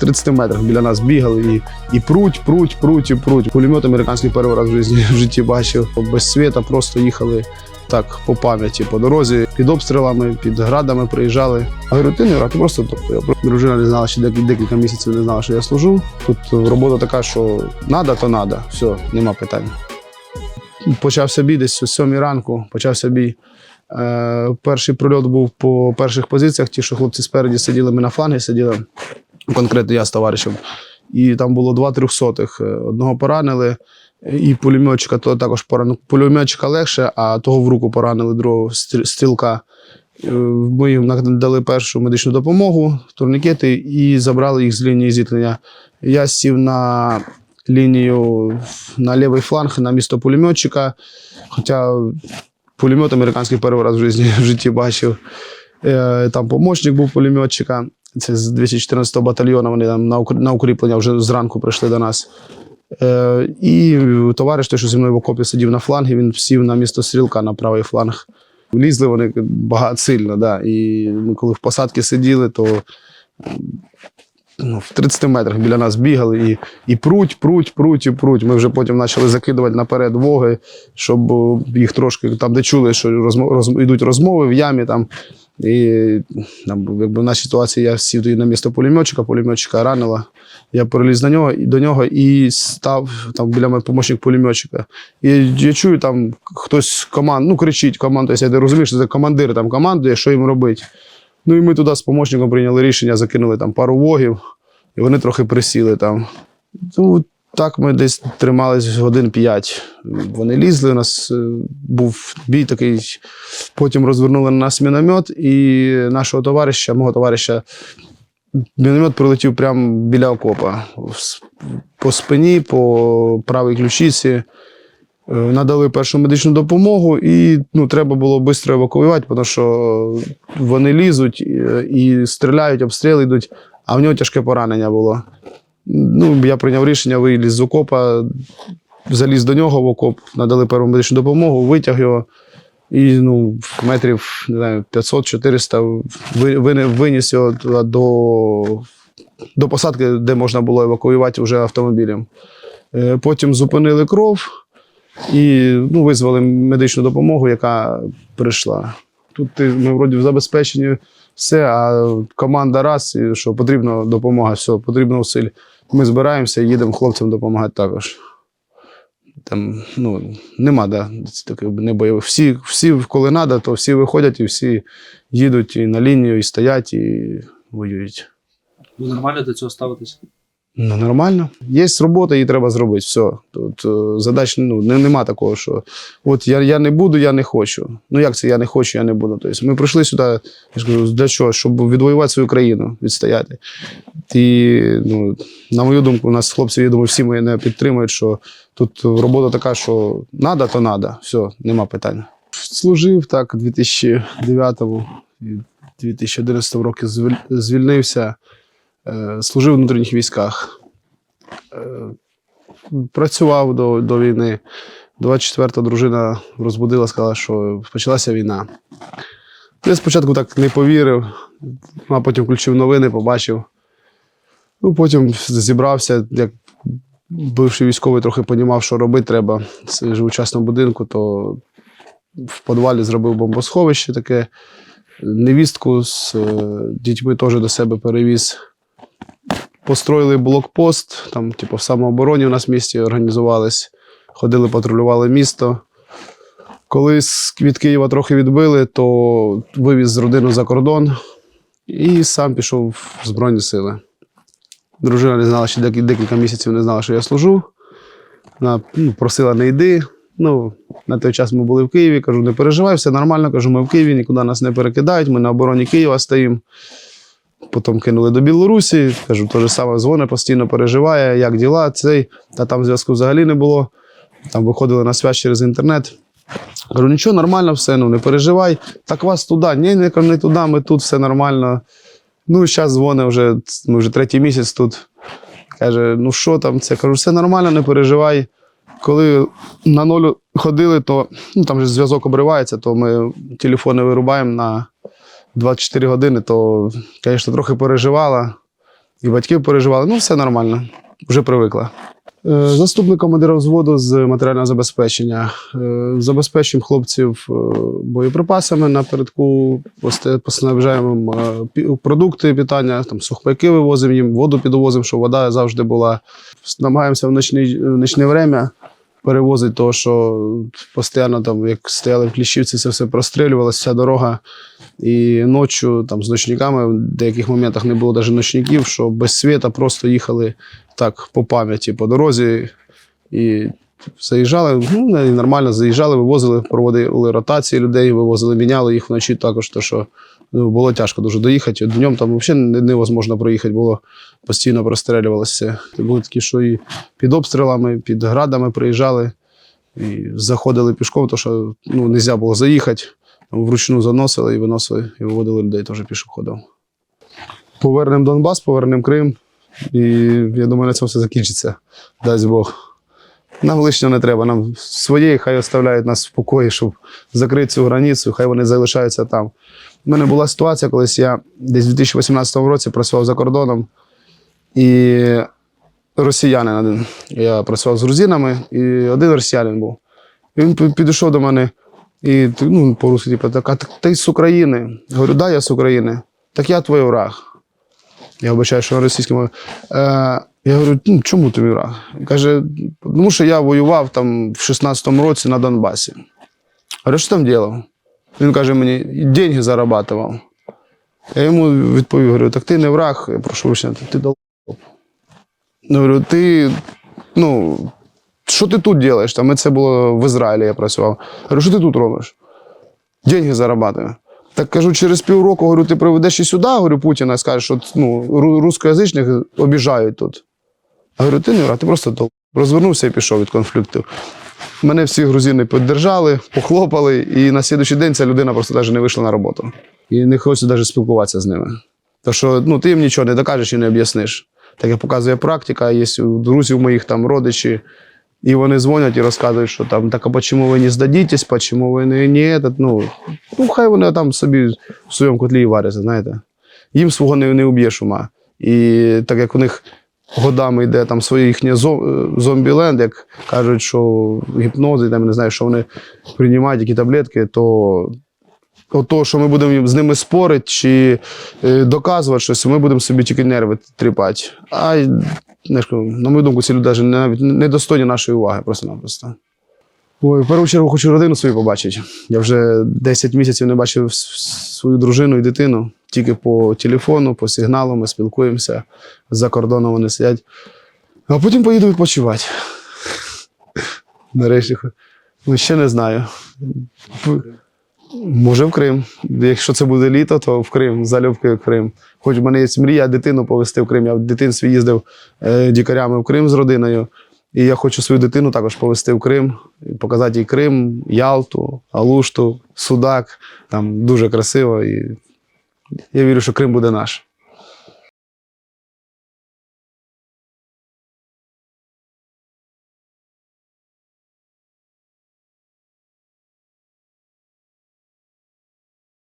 30 метрах біля нас бігали і, і пруть, пруть, пруть, і пруть. Пулемет американський перший раз в житті, в житті бачив. Без світа просто їхали так по пам'яті, по дорозі, під обстрілами, під градами приїжджали. А говорю, ти не грати, просто тобто. Дружина не знала, ще декілька, місяців не знала, що я служу. Тут робота така, що надо, то надо. Все, нема питань. Почався бій десь о сьомій ранку, почався бій. Е, перший прильот був по перших позиціях. Ті, що хлопці спереді сиділи, ми на флангі сиділи, конкретно я з товаришем. І там було два трьохсотих. Е, Одного поранили, і пулеметчика то також поранили. Пулеметчика легше, а того в руку поранили другого стрілка. Е, Ми їм надали першу медичну допомогу, турнікети і забрали їх з лінії зіткнення. Я сів на лінію на лівий фланг на місто пулеметчика. Хоча пулемет американський перший раз в житті, в житті бачив. Е, Там помічник був пулеметчика. Це з 214 батальйону. Вони там на укр- на укріплення вже зранку прийшли до нас. Е, І товариш, той, що зі мною в окопі сидів на флангі, він сів на місто стрілка на правий фланг. Лізли вони багато сильно, да. І ми коли в посадці сиділи, то ну, в 30 метрах біля нас бігали і, і пруть, пруть, пруть, і пруть. Ми вже потім почали закидувати наперед воги, щоб їх трошки там, де чули, що розмов, роз, йдуть розмови в ямі. Там, і якби в нашій ситуації я сів на місто пулеметчика, пулеметчика ранила. Я переліз на нього до нього і став там біля мене помічник пулеметчика. І я чую, там хтось команд, ну кричить команду, я розумію, що це командир там командує, що їм робити. Ну і ми туди з помічником прийняли рішення, закинули там пару вогів, і вони трохи присіли там. Ну, так ми десь тримались годин п'ять. Вони лізли, у нас е, був бій такий. Потім розвернули на нас міномет, і нашого товариша, мого товариша, міномет прилетів прямо біля окопа. По спині, по правій ключиці. Е, Надали першу медичну допомогу, і ну, треба було швидко евакуювати, тому що вони лізуть і, і стріляють, обстріли йдуть, а в нього тяжке поранення було. Ну, я прийняв рішення, виліз з окопа, заліз до нього в окоп, надали першу медичну допомогу, витяг його. І ну, метрів не знаю, 500-400 ви- виніс його до, до посадки, де можна було евакуювати вже автомобілем. Е, Потім зупинили кров і ну, визвали медичну допомогу, яка прийшла. Тут ми вроді забезпечені все, а команда раз, і що потрібна допомога, все, потрібно усиль. Ми збираємося і їдемо хлопцям допомагати також. Там, ну, нема, да, таких не бойових. Всі, всі, коли треба, то всі виходять і всі їдуть і на лінію, і стоять, і воюють. Ви нормально до цього ставитесь? Ну, нормально. Є робота, її треба зробити. Все. Тут е, задач ну, не, нема такого, що от я, я не буду, я не хочу. Ну як це я не хочу, я не буду. Тобто ми прийшли сюди, я ж кажу, для чого? Щоб відвоювати свою країну, відстояти. І ну, на мою думку, у нас хлопці, я думаю, всі мене підтримують, що тут робота така, що надо, то надо. Все, нема питань. Служив так у 2009 і 2011 році звільнився. Е, служив в внутрішніх військах. Е, Працював до, до війни. 24-та дружина розбудила, сказала, що почалася війна. Я спочатку так не повірив, а потім включив новини, побачив. Ну, потім зібрався, як бивший військовий трохи понімав, що робити треба. В частному будинку, то в підвалі зробив бомбосховище таке. Невістку з е, дітьми теж до себе перевіз построїли блокпост, там, типу, в самообороні у нас в місті організувались, ходили, патрулювали місто. Коли від Києва трохи відбили, то вивіз родину за кордон і сам пішов в Збройні Сили. Дружина не знала, декілька, декілька місяців не знала, що я служу. Вона ну, просила не йди. Ну, на той час ми були в Києві. Кажу, не переживай, все нормально. Кажу, ми в Києві, нікуди нас не перекидають, ми на обороні Києва стоїмо. Потім кинули до Білорусі. Кажу, те ж саме дзвони, постійно переживає, як діла, цей. Та там зв'язку взагалі не було. Там виходили на связь через інтернет. Кажу, нічого, нормально, все, ну не переживай. Так вас туди. Ні, не, не туди, ми тут, все нормально. Ну, зараз дзвонить вже, ми вже третій місяць тут. Каже, ну що там, це? Кажу, все нормально, не переживай. Коли на ноль ходили, то ну, там же зв'язок обривається, то ми телефони вирубаємо на 24 години, то, звісно, трохи переживала. і батьки переживали. Ну, все нормально, вже привикла. Е, Заступник командира взводу з матеріального забезпечення. Е, Забезпечуємо хлопців е, боєприпасами напередку, поснабжаємо е, продукти питання, там сухпайки вивозимо їм, воду підвозимо, щоб вода завжди була. Намагаємося в ночне, в ночне время перевозити, того, що постійно, там, як стояли в Кліщівці, це все прострілювалося, вся дорога. І ночі там, з ночниками в деяких моментах не було навіть ночників, що без світа просто їхали так по пам'яті по дорозі і заїжджали. Ну, нормально заїжджали, вивозили, проводили ротації людей, вивозили, міняли їх вночі також, то що було тяжко дуже доїхати. Днем там взагалі невозможно проїхати було, постійно прострілювалося. Були такі, що і під обстрілами, під градами приїжджали і заходили пішком, тому що ну, не можна було заїхати. Вручну заносили і виносили, і виводили людей теж пішоходом. Повернемо Донбас, повернемо Крим. І я думаю, на цьому все закінчиться. Дасть Бог. Нам лишнього не треба. Нам своє, хай оставляють нас в спокої, щоб закрити цю границю, хай вони залишаються там. У мене була ситуація, колись я десь у 2018 році працював за кордоном, і росіянин один. Я працював з грузинами, і один росіянин був. Він підійшов до мене і ну, по-русски, типу, так, а ти- з України? Я говорю, да, я з України. Так я твій враг. Я вибачаю, що на російській мові. Е, я говорю, ну, чому ти мій враг? Він каже, тому що я воював там в 16-му році на Донбасі. Говорю, що там ділав? Він каже мені, деньги зарабатував. Я йому відповів, говорю, так ти не враг, я прошу вибачення, ти дол. Я говорю, ти, ну, що ти тут робиш? Там, це було в Ізраїлі, я працював. Говорю, що ти тут робиш? Деньги зарабатываю. Так кажу, через півроку говорю, ти приведеш і сюди, говорю, Путіна, і скажеш, що ну, рускоязичних обіжають тут. Я говорю, ти не враг, ти просто дол. Розвернувся і пішов від конфлікту. Мене всі грузини піддержали, похлопали, і на слідуючий день ця людина просто навіть не вийшла на роботу. І не хочеться навіть спілкуватися з ними. Тому що ну, ти їм нічого не докажеш і не об'ясниш. Так як показує практика, є друзів моїх там родичі, і вони дзвонять і розказують, що там, так а чому ви не здадітесь, чому ви не, не ну, ну, хай вони там собі в своєму котлі варяться, знаєте. Їм свого не, не уб'єш ума. І так як у них годами йде там своє їхнє е, зомбіленд, як кажуть, що гіпнози, там не знаю, що вони приймають які таблетки, то от що ми будемо з ними спорити чи е, доказувати щось, ми будемо собі тільки нерви тріпати. А й, на мою думку, ці люди навіть навіть не достойні нашої уваги, просто-напросто. Ой, в першу чергу хочу родину свою побачити. Я вже 10 місяців не бачив свою дружину і дитину. Тільки по телефону, по сигналу ми спілкуємося. За кордоном вони сидять. А потім поїду відпочивати. Нарешті. Ну, ще не знаю. Може, в Крим. Якщо це буде літо, то в Крим, залюбки в Крим. Хоч в мене є мрія дитину повезти в Крим. Я в дитинстві їздив е, дікарями в Крим з родиною. І я хочу свою дитину також повезти в Крим, показати їй Крим, Ялту, Алушту, Судак. Там дуже красиво. І я вірю, що Крим буде наш.